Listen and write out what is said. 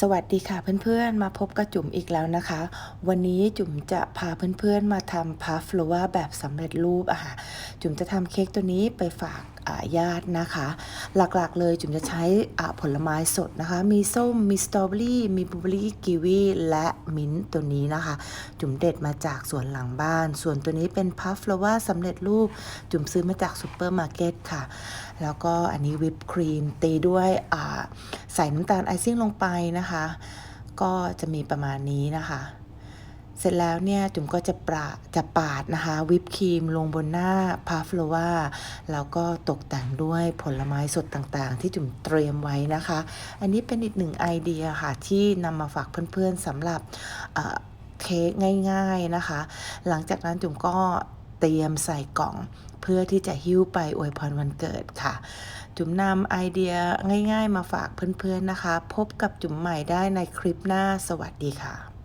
สวัสดีค่ะเพื่อนๆ มาพบกับจุ๋มอีกแล้วนะคะ วันนี้จุ๋มจะพาเพื่อนๆ มาทำพัฟโลวแบบสำเร็จรูปอะค่ะ จุ๋มจะทำเค้กตัวนี้ไปฝากญาตินะคะ หลักๆเลยจุ๋มจะใช้ผลไม้สดนะคะ มีส้ม มีสตรอเบอรี่ มีบลูเบอรี่กีวีและมิ้นท์ตัวนี้นะคะ จุ๋มเด็ดมาจากสวนหลังบ้าน ส่วนตัวนี้เป็นพัฟโลวาสำเร็จรูป จุ๋มซื้อมาจากซูเปอร์มาร์เก็ตค่ะ แล้วก็อันนี้วิปครีมตีด้วยา ใส่น้ำตาลไอซิ่งลงไปนะคะ ก็จะมีประมาณนี้นะคะ เสร็จแล้วเนี่ยจุ๋มก็จะปราจะปาดนะคะวิปครีมลงบนหน้าพาฟโลวาแล้วก็ตกแต่งด้วยผลไม้สดต่างๆ ที่จุ๋มเตรียมไว้นะคะ อันนี้เป็นอีกหนึ่งไอเดียค่ะ ที่นำมาฝากเพื่อนๆสำหรับเเค้กง่าย ๆนะคะ หลังจากนั้นจุ๋มก็เตรียมใส่กล่องเพื่อที่จะหิ้วไปอวยพรวันเกิดค่ะ จุ๋มนำไอเดียง่ายๆ มาฝากเพื่อนๆนะคะ พบกับจุ๋มใหม่ได้ในคลิปหน้าสวัสดีค่ะ